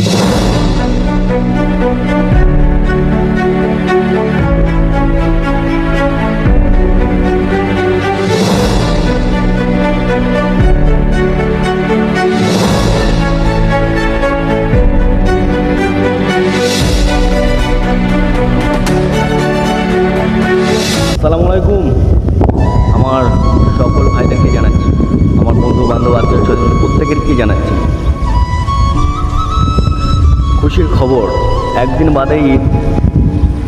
আসসালামু আলাইকুম। আমার সকল ভাইদেরকে জানাচ্ছি আমার বন্ধু বান্ধব আত্মীয় স্বজন প্রত্যেকেরকে জানাচ্ছি? খুশির খবর। একদিন বাদে ঈদ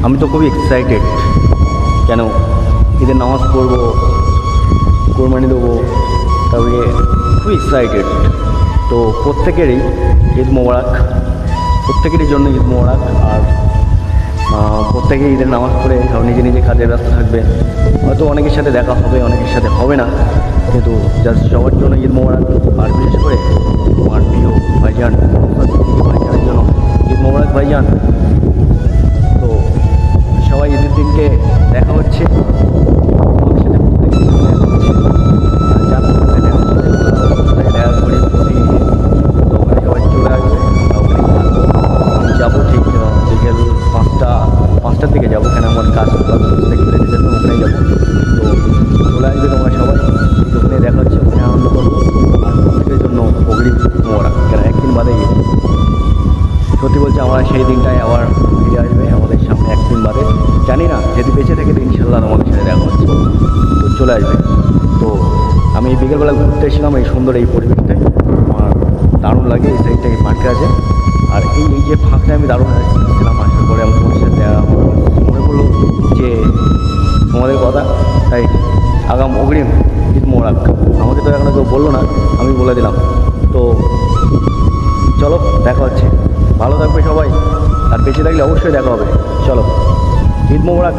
আমি তো খুবই এক্সাইটেড কেন? ঈদের নামাজ পড়ব, কোরবানি দেবো তবে খুবই এক্সাইটেড তো প্রত্যেকেরই ঈদ মোবারক, প্রত্যেকেরই জন্য ঈদ মোবারক। আর প্রত্যেকে ঈদের নামাজ পড়ে সব নিজে নিজে কাজে ব্যস্ত থাকবে। হয়তো অনেকের সাথে দেখা হবে, অনেকের সাথে হবে না। কিন্তু জাস্ট সবার জন্য ঈদ মোবারক, আর বিশেষ করে আমার প্রিয় ভাইজান মোবারক বলছি আমার সেই দিনটায় আবার ফিরে আসবে আমাদের সামনে একদিন বাদে। জানি না, যদি বেঁচে থেকে তো ইনশাল্লাহ আমাদের সাথে দেখা হচ্ছে। তো চলে আসবে। তো আমি বিকেলবেলা ঘুরতে এসেছিলাম এই সুন্দর এই পরিবেশটায়। আমার দারুণ লাগে, এই সাইডটা এই পার্কে আছে। আর এই এই যে ফাঁকটা আমি দারুণ ছিলাম আসার পরে আমি তোমার সাথে মনে পড়ল যে তোমাদের কথা, তাই আগাম অগ্রিম ঈদ মোরাক আমাকে তো এখনও কেউ বলল না, আমি বলে দিলাম। তো চলো, দেখা হচ্ছে। ভালো থাকবে সবাই আর বেঁচে থাকলে অবশ্যই দেখা হবে। চলো ঈদ মোবারক।